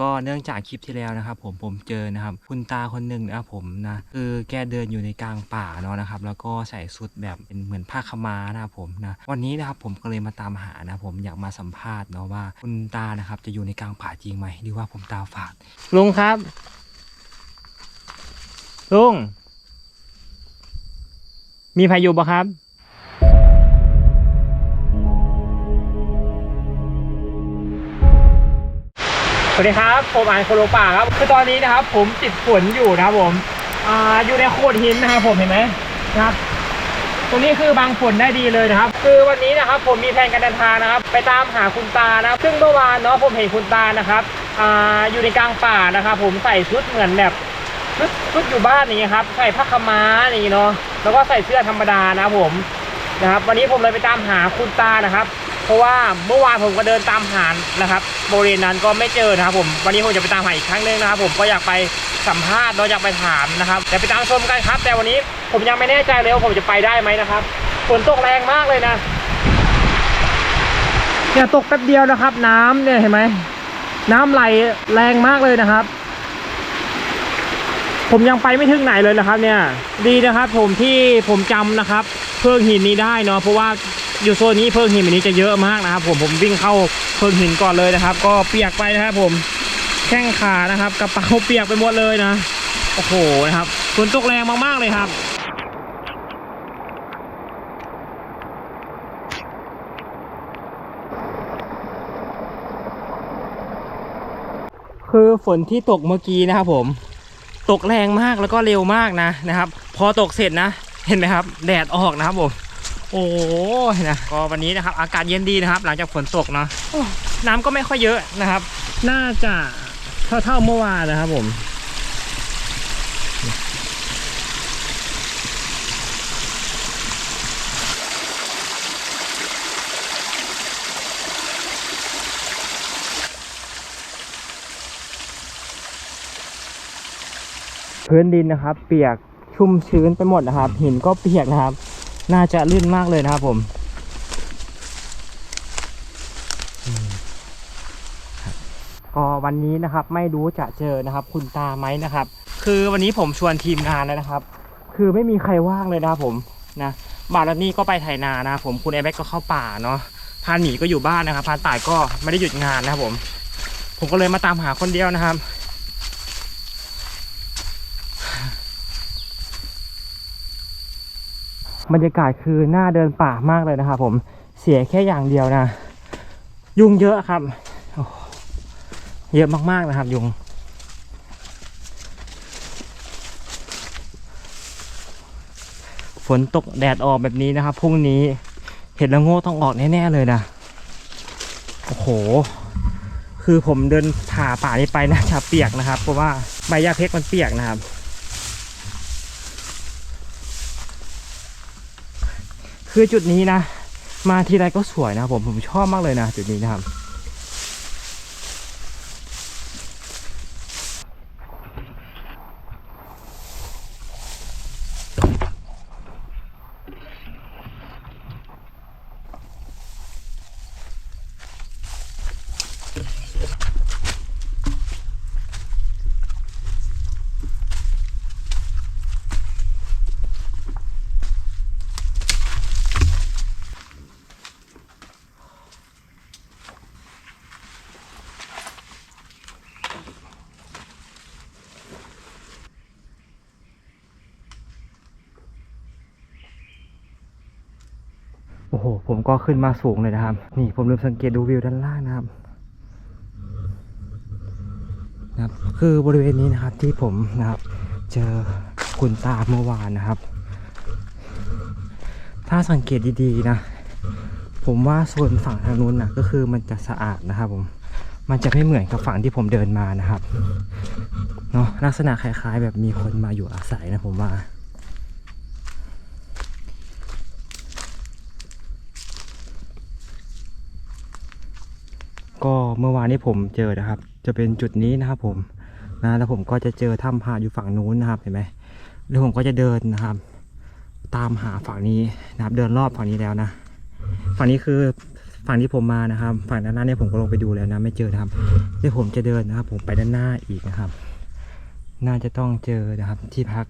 ก็เนื่องจากคลิปที่แล้วนะครับ ผมผมเจอนะครับ คุณตาคนหนึ่งนะครับผมนะคือแกเดินอยู่ในกลางป่าเนาะนะครับ แล้วก็ใส่ชุดแบบเป็นเหมือนผ้าขม้านะครับผมนะวันนี้นะครับผมก็เลยมาตามหานะผมอยากมาสัมภาษณ์เนาะว่า คุณตานะครับ จะอยู่ในกลางป่าจริงไหมหรือว่าผมตาฝาดลุงครับลุงมีพายุปะครับ วัสดีครับ ผมอานโคโลป่าครับ คือตอนนี้นะครับ ผมติดฝนอยู่นะครับผม อ่า อยู่ในโขดหินนะครับผมเห็นไหมนะครับ ตรงนี้คือบางฝนได้ดีเลยนะครับ คือวันนี้นะครับ ผมมีแผนการเดินทางนะครับ ไปตามหาคุณตานะครับ ซึ่งเมื่อวานเนาะผมเห็นคุณตานะครับ อ่า อยู่ในกลางป่านะครับ ผมใส่ชุดเหมือนแบบชุดชุดอยู่บ้านอย่างเงี้ยครับ ใส่ผ้าขม้าอย่างงี้เนาะ แล้วก็ใส่เสื้อธรรมดานะครับผม นะครับ วันนี้ผมเลยไปตามหาคุณตานะครับ เพราะว่าเมื่อวานผมก็เดินตามหานะครับบริเวณนั้นก็ไม่เจอนะครับผมวันนี้ผมจะไปตามหาอีกครั้งหนึงนะครับ ผมก็อยากไปสัมภาษณ์เนาอยากไปถามนะครับแต่ไปตามชมกันครับ แต่วันนี้ผมยังไม่แน่ใจเลยว่าผมจะไปได้ไหมนะครับฝนตกแรงมากเลยนะเนี่ยตกแป๊บเดียวนะครับ น้ำเนี่ยเห็นไหมน้ำไหลแรงมากเลยนะครับ ผมยังไปไม่ถึงไหนเลยนะครับ เนี่ย ดีนะครับ ผมที่ผมจำนะครับ เพิงหินนี้ได้เนาะเพราะว่า อยู่โซนนี้เพิงหินแบบนี้จะเยอะมากนะครับ ผมผมวิ่งเข้าเพิงหินก่อนเลยนะครับ ก็เปียกไปนะครับผมแข้งขานะครับกระเป๋าเปียกไปหมดเลยนะโอ้โหนะครับฝนตกแรงมากๆเลยครับคือฝนที่ตกเมื่อกี้นะครับผม ตกแรงมากแล้วก็เร็วมากนะนะครับ พอตกเสร็จนะ เห็นไหมครับ แดดออกนะครับผม โอ้ยนะก็วันนี้นะครับ อากาศเย็นดีนะครับ หลังจากฝนตกเนาะโอ้น้ำก็ไม่ค่อยเยอะนะครับ น่าจะเท่าเท่าๆเมื่อวานนะครับผมพื้นดินนะครับ เปียกชุ่มชื้นไปหมดนะครับ หินก็เปียกนะครับ น่าจะลื่นมากเลยนะครับผมก็วันนี้นะครับไม่รู้จะเจอนะครับ คุณตาไหมนะครับ คือวันนี้ผมชวนทีมงานแล้วนะครับ คือไม่มีใครว่างเลยนะครับผมนะบาร์ลนี่ก็ไปไถนานะผมคุณแอแบ็กก็เข้าป่าเนาะพานหมีก็อยู่บ้านนะครับพานต่ายก็ไม่ได้หยุดงานนะครับผม ผมก็เลยมาตามหาคนเดียวนะครับ บรรยากาศคือหน้าเดินป่ามากเลยนะครับผมเสียแค่อย่างเดียวนะ ยุงเยอะครับ เยอะมากๆนะครับ ยุง ฝนตกแดดออกแบบนี้นะครับพรุ่งนี้เห็ดละโง่ต้องออกแน่ๆเลยนะโอ้โห คือผมเดินผ่าป่านี้ไปนะจะเปียกนะครับ เพราะว่าใบหญ้าเพกมันเปียกนะครับ คือจุดนี้นะ มาทีไรก็สวยนะผมผมชอบมากเลยนะจุดนี้นะครับ โอ้โห ผมก็ขึ้นมาสูงเลยนะครับ นี่ผมลืมสังเกตดูวิวด้านล่างนะครับนะครับคือบริเวณนี้นะครับที่ผมนะครับ เจอคุณตาเมื่อวานนะครับ ถ้าสังเกตดีๆนะ ผมว่าโซนฝั่งทางนู้นนะก็คือมันจะสะอาดนะครับผม มันจะไม่เหมือนกับฝั่งที่ผมเดินมานะครับ เนาะลักษณะคล้ายๆ แบบมีคนมาอยู่อาศัยนะผมว่า ก็ เมื่อวานนี้ผมเจอนะครับ จะเป็นจุดนี้นะครับผมนะแล้วผมก็จะเจอถ้ำพาอยู่ฝั่งนู้นนะครับเห็นไหมแล้วผมก็จะเดินนะครับ ตามหาฝั่งนี้นะครับ เดินรอบฝั่งนี้แล้วนะ ฝั่งนี้คือฝั่งที่ผมมานะครับ ฝั่งด้านหน้าเนี่ยผมก็ลงไปดูแล้วนะ ไม่เจอนะครับเดี๋ยวผมจะเดินนะครับ ผมไปด้านหน้าอีกนะครับ น่าจะต้องเจอนะครับที่พัก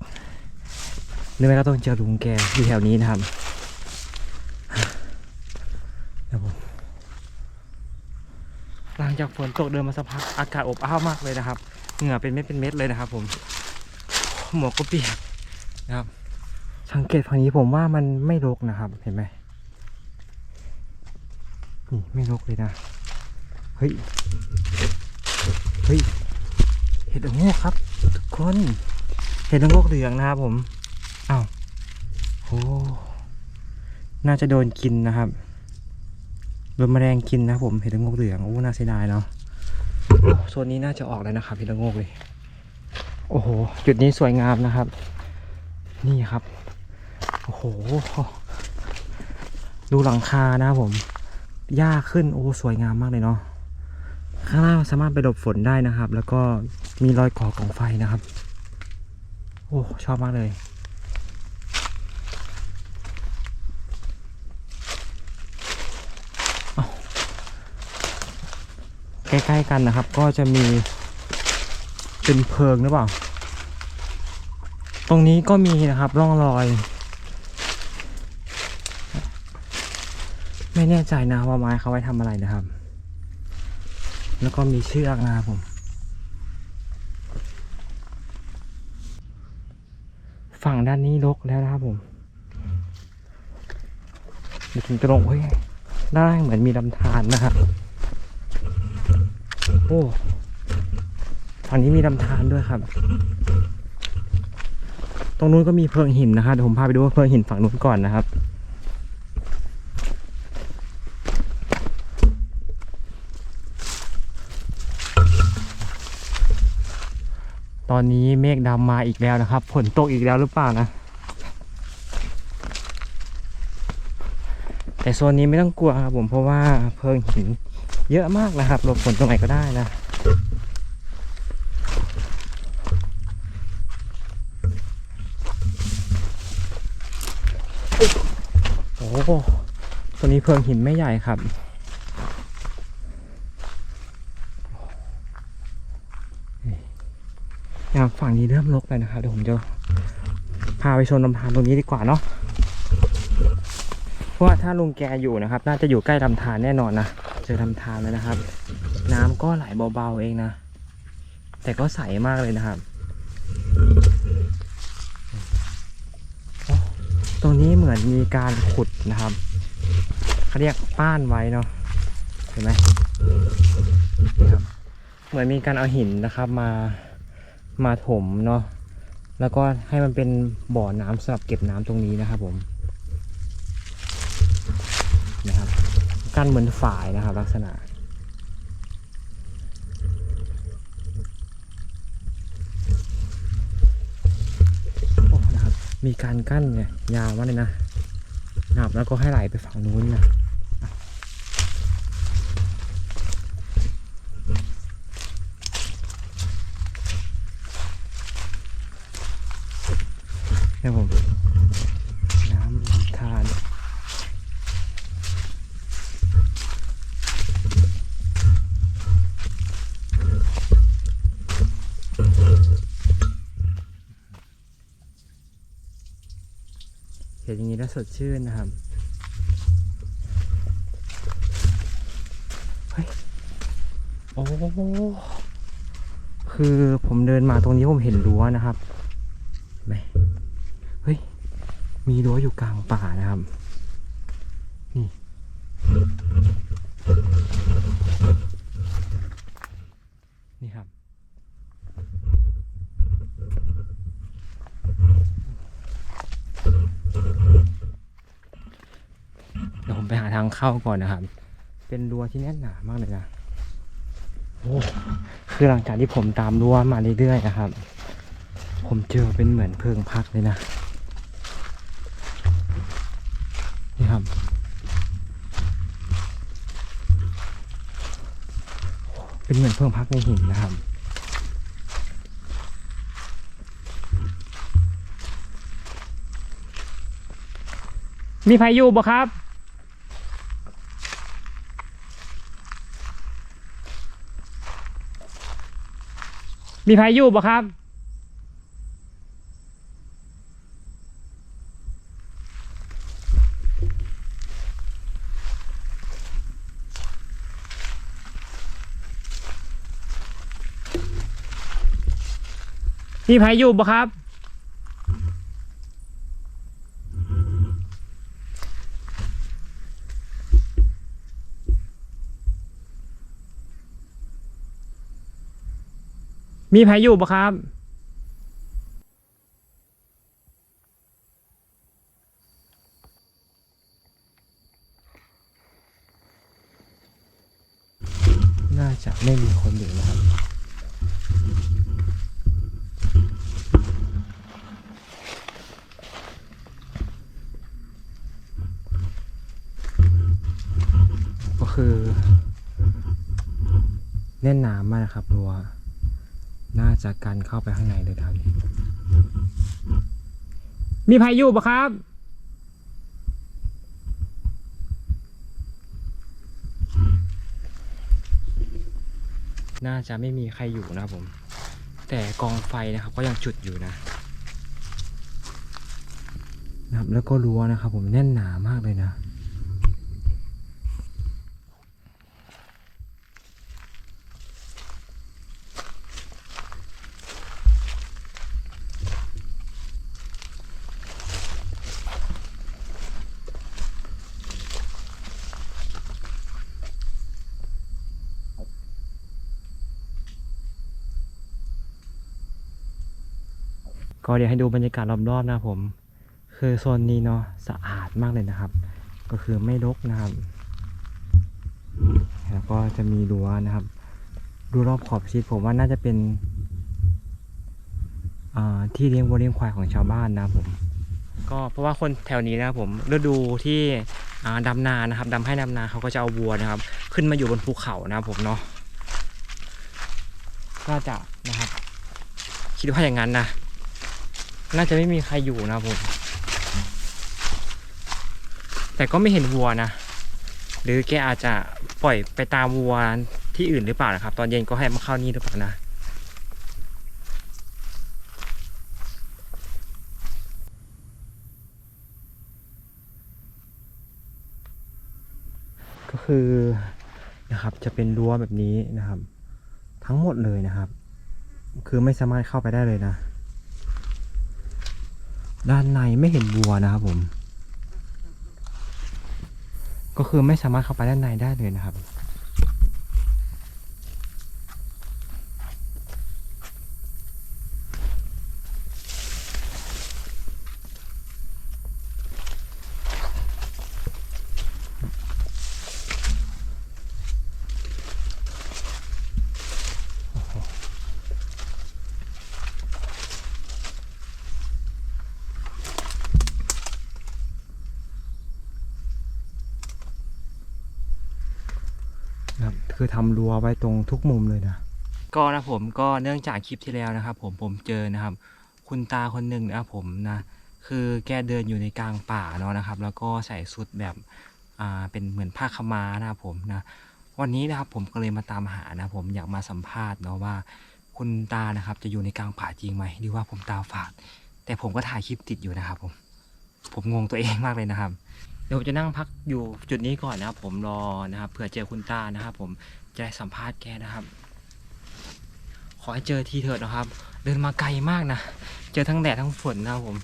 หรือไม่ก็ต้องเจอลุงแกอยู่แถวนี้นะครับผม หลังจากฝนตกเดินมาสักพักอากาศอบอ้าวมากเลยนะครับ เหงื่อเป็นเม็ดเป็นเม็ดเลยนะครับ ผม หมวกก็เปียกนะครับ สังเกตฝั่งนี้ผมว่ามันไม่รกนะครับ เห็นไหมนี่ไม่รกเลยนะเฮ้ยเฮ้ยเห็ดละโงกครับ ทุกคนเห็ดละโงกเหลืองนะครับผมอ้าวโอ้น่าจะโดนกินนะครับ โดนแมลงกินนะผมเห็ดละงกเหลืองโอ้น่าเสียดายเนาะโซนนี้น่าจะออกแล้วนะครับเห็ดละงกเลย โอ้โห จุดนี้สวยงามนะครับ นี่ครับ โอ้โห ดูหลังคานะผมหญ้าขึ้นโอ้สวยงามมากเลยเนาะข้างล่างสามารถไปหลบฝนได้นะครับ แล้วก็มีรอยก่อกองไฟนะครับ โอ้ชอบมากเลย อ้าว ใกล้ๆกันนะครับ ก็จะมีเป็นเพิงหรือเปล่า ตรงนี้ก็มีนะครับร่องรอย ไม่แน่ใจนะว่าไม้เขาไว้ทำอะไรนะครับ แล้วก็มีเชือกนะครับผม ฝั่งด้านนี้รกแล้วนะครับผมเดี๋ยวถึงจะลงเฮ้ยด้านล่างเหมือนมีลำธารนะครับ โอ้ฝั่งนี้มีลำธารด้วยครับ ตรงนู้นก็มีเพิงหินนะครับเดี๋ยวผมพาไปดูว่าเพิงหินฝั่งนู้นก่อนนะครับ ตอนนี้เมฆดำมาอีกแล้วนะครับฝนตกอีกแล้วหรือเปล่านะ แต่โซนนี้ไม่ต้องกลัวครับผมเพราะว่าเพิงหิน เยอะมากนะครับหลบฝนตรงไหนก็ได้นะโอ้ตัวนี้เพิงหินไม่ใหญ่ครับนะครับฝั่งนี้เริ่มรกเลยนะครับเดี๋ยวผมจะพาไปชมลำธารตรงนี้ดีกว่าเนาะเพราะว่าถ้าลุงแกอยู่นะครับ น่าจะอยู่ใกล้ลำธารแน่นอนนะ เจอลำธารแล้วนะครับ น้ำก็ไหลเบาๆเองนะ แต่ก็ใสมากเลยนะครับ ตรงนี้เหมือนมีการขุดนะครับเขาเรียกป้านไว้เนาะเห็นไหมครับเหมือนมีการเอาหินนะครับมามาถมเนาะแล้วก็ให้มันเป็นบ่อน้ำสำหรับเก็บน้ำตรงนี้นะครับผม นะครับ กั้นเหมือนฝายนะครับ ลักษณะ โอ้นะครับ มีการกั้นเนี่ยยาวมากเลยนะนะครับแล้วก็ให้ไหลไปฝั่งนู้นนะครับผม สดชื่นนะครับ เฮ้ย โอ้คือผมเดินมาตรงนี้ผมเห็นรั้วนะครับเห็นไหมเฮ้ย มีรั้วอยู่กลางป่านะครับ นี่ นี่ครับ เดี๋ยวผม ไปหาทางเข้าก่อนนะครับ เป็นรั้วที่แน่นหนามากเลยนะโอ้คือหลังจากที่ผมตามรั้วมาเรื่อยๆนะครับ ผมเจอเป็นเหมือนเพิงพักเลยนะ นี่ครับเป็นเหมือนเพิงพักในหินนะครับมีพายุบ่ครับ มีพายุบ่ครับมีพายุบ่ครับ มีพายุบ่ครับ น่าจะไม่มีคนอยู่นะครับ ก็คือแน่นหนามากนะครับรั้ว จะกันเข้าไปข้างในเลยครับ มีพายุปะครับ น่าจะไม่มีใครอยู่นะครับผม แต่กองไฟนะครับก็ยังจุดอยู่นะนะครับแล้วก็รั้วนะครับผมแน่นหนามากเลยนะ ก็เดี๋ยวให้ดูบรรยากาศรอบๆนะครับผม คือโซนนี้เนาะสะอาดมากเลยนะครับ ก็คือไม่รกนะครับ แล้วก็จะมีรั้วนะครับ ดูรอบขอบชิดผมว่าน่าจะเป็นอ่าที่เลี้ยงวัวเลี้ยงควายของชาวบ้านนะครับผมก็เพราะว่าคนแถวนี้นะครับผมฤดูที่อ่าดำนานะครับดำให้ดำนาเขาก็จะเอาวัวนะครับ ขึ้นมาอยู่บนภูเขานะครับผมเนาะน่าจะนะครับ คิดว่าอย่างนั้นนะ น่าจะไม่มีใครอยู่นะผม แต่ก็ไม่เห็นวัวนะ หรือแกอาจจะปล่อยไปตามวัวที่อื่นหรือเปล่านะครับ ตอนเย็นก็ให้มาเข้านี่หรือเปล่านะก็คือนะครับจะเป็นรั้วแบบนี้นะครับ ทั้งหมดเลยนะครับ คือไม่สามารถเข้าไปได้เลยนะ ด้านในไม่เห็นวัวนะครับผม ก็คือไม่สามารถเข้าไปด้านในได้เลยนะครับ นะ คือทำรั้วไว้ตรงทุกมุมเลยนะ ก็นะผมก็เนื่องจากคลิปที่แล้วนะครับ ผมผมเจอนะครับ คุณตาคนหนึ่งนะครับผมนะคือแกเดินอยู่ในกลางป่าเนาะนะครับ แล้วก็ใส่ชุดแบบอ่าเป็นเหมือนผ้าขมานะครับผมนะวันนี้นะครับผมก็เลยมาตามหานะผมอยากมาสัมภาษณ์เนาะว่า คุณตานะครับ จะอยู่ในกลางป่าจริงไหมหรือว่าผมตาฝาดแต่ผมก็ถ่ายคลิปติดอยู่นะครับผม ผมงงตัวเองมากเลยนะครับ ดี๋ยวผมจะนั่งพักอยู่จุดนี้ก่อนนะครับ ผมรอนะครับเผื่อเจอคุณตานะครับ ผมจะได้สัมภาษณ์แกนะครับ ขอให้เจอทีเถิดนะครับ เดินมาไกลมากนะเจอทั้งแดดทั้งฝนนะครับผม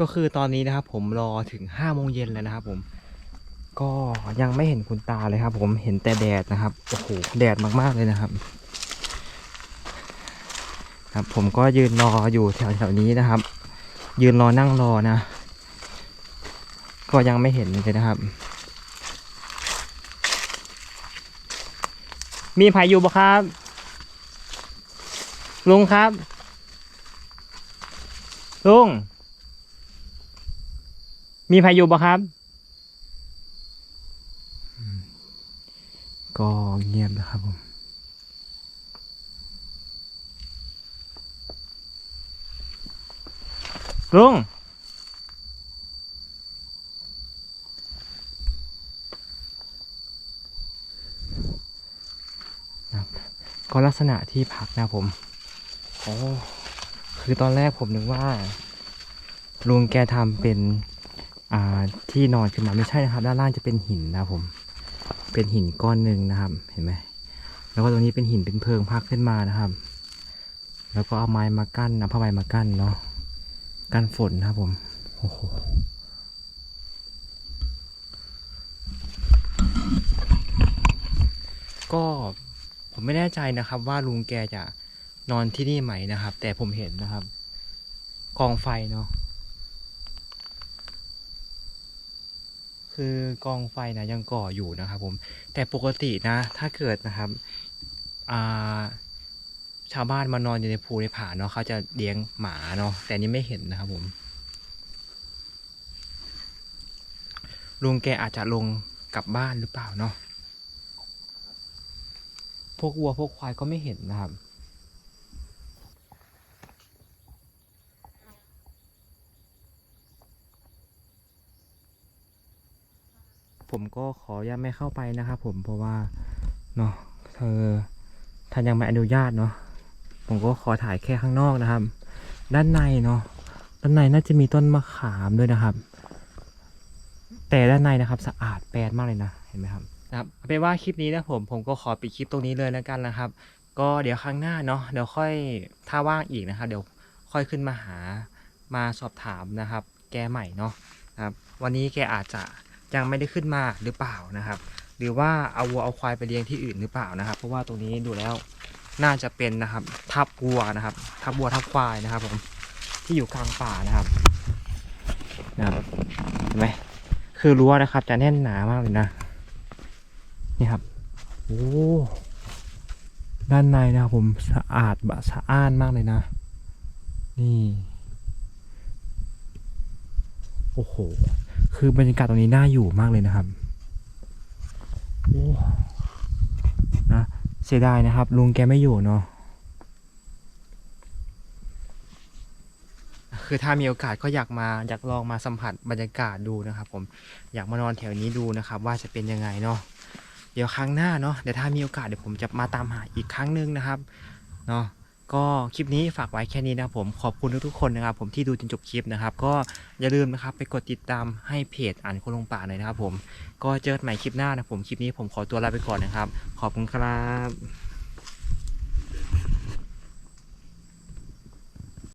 ก็คือตอนนี้นะครับผมรอถึงห้าโมงเย็นแล้วนะครับผม ก็ยังไม่เห็นคุณตาเลยครับ ผมเห็นแต่แดดนะครับโอ้โหแดดมากๆเลยนะครับ ครับ ผมก็ยืนรออยู่แถวๆนี้นะครับ ยืนรอนั่งรอนะ ก็ยังไม่เห็นเลยนะครับ มีพายุบ่ครับ ลุงครับ ลุงมีพายุบ่ครับ ก็ เงียบนะครับผมลุงก็ลักษณะที่พักนะผม โอ้คือตอนแรกผมนึกว่า ลุงแกทำเป็นที่นอนขึ้นมาไม่ใช่นะครับ ด้านล่างจะเป็นหินนะผม เป็นหินก้อนหนึ่งนะครับ เห็นไหมแล้วก็ตรงนี้เป็นหินเป็นเพิงพักขึ้นมานะครับ แล้วก็เอาไม้มากั้นนะผ้าใบมากั้นเนาะกั้นฝนนะครับผมโอ้โหก็ผมไม่แน่ใจนะครับว่าลุงแกจะนอนที่นี่ไหมนะครับ แต่ผมเห็นนะครับกองไฟเนาะ คือกองไฟนะยังก่ออยู่นะครับผม แต่ปกตินะ ถ้าเกิดนะครับาชาวบ้านมานอนอยู่ในภูในผาเนาะเขาจะเลี้ยงหมาเนาะแต่นี้ไม่เห็นนะครับผมลุงแกอาจจะลงกลับบ้านหรือเปล่าเนาะพวกวัวพวกควายก็ไม่เห็นนะครับ ผมก็ขออนุญาตไม่เข้าไปนะครับผมเพราะว่าเนาะเธอท่านยังไม่อนุญาตเนาะผมก็ขอถ่ายแค่ข้างนอกนะครับ ด้านในเนาะด้านในน่าจะมีต้นมะขามด้วยนะครับ แต่ด้านในนะครับ สะอาดแปลนมากเลยนะเห็นไหมครับนะครับเอาเป็นว่าคลิปนี้นะผมผมก็ขอปิดคลิปตรงนี้เลยแล้วกันนะครับ ก็เดี๋ยวครั้งหน้าเนาะเดี๋ยวค่อยถ้าว่างอีกนะครับ เดี๋ยวค่อยขึ้นมาหามาสอบถามนะครับ แกใหม่เนาะนะครับ วันนี้แกอาจจะ ยังไม่ได้ขึ้นมาหรือเปล่านะครับ หรือว่าเอาวัวเอาควายไปเลี้ยงที่อื่นหรือเปล่านะครับ เพราะว่าตรงนี้ดูแล้วน่าจะเป็นนะครับ ทับวัวนะครับ ทับวัวทับควายนะครับผมที่อยู่กลางป่านะครับนะครับเห็นไหมคือรั้วนะครับ จะแน่นหนามากเลยนะนี่ครับโอ้ด้านในนะครับผมสะอาดบะสะอ้านมากเลยนะ นี่ โอ้โห คือบรรยากาศตรงนี้น่าอยู่มากเลยนะครับโอ้นะเสียดายนะครับ ลุงแกไม่อยู่เนาะคือถ้ามีโอกาสก็อยากมาอยากลองมาสัมผัสบรรยากาศดูนะครับ ผมอยากมานอนแถวนี้ดูนะครับ ว่าจะเป็นยังไงเนาะเดี๋ยวครั้งหน้าเนาะเดี๋ยวถ้ามีโอกาสเดี๋ยวผมจะมาตามหาอีกครั้งหนึงนะครับเนาะ ก็คลิปนี้ฝากไว้แค่นี้นะครับผมขอบคุณทุกๆคนนะครับ ผมที่ดูจนจบคลิปนะครับ ก็อย่าลืมนะครับไปกดติดตามให้เพจอ่านคนลงป่าหน่อยนะครับ ผมก็เจอกันใหม่คลิปหน้านะผมคลิปนี้ผมขอตัวลาไปก่อนนะครับ ขอบคุณครับ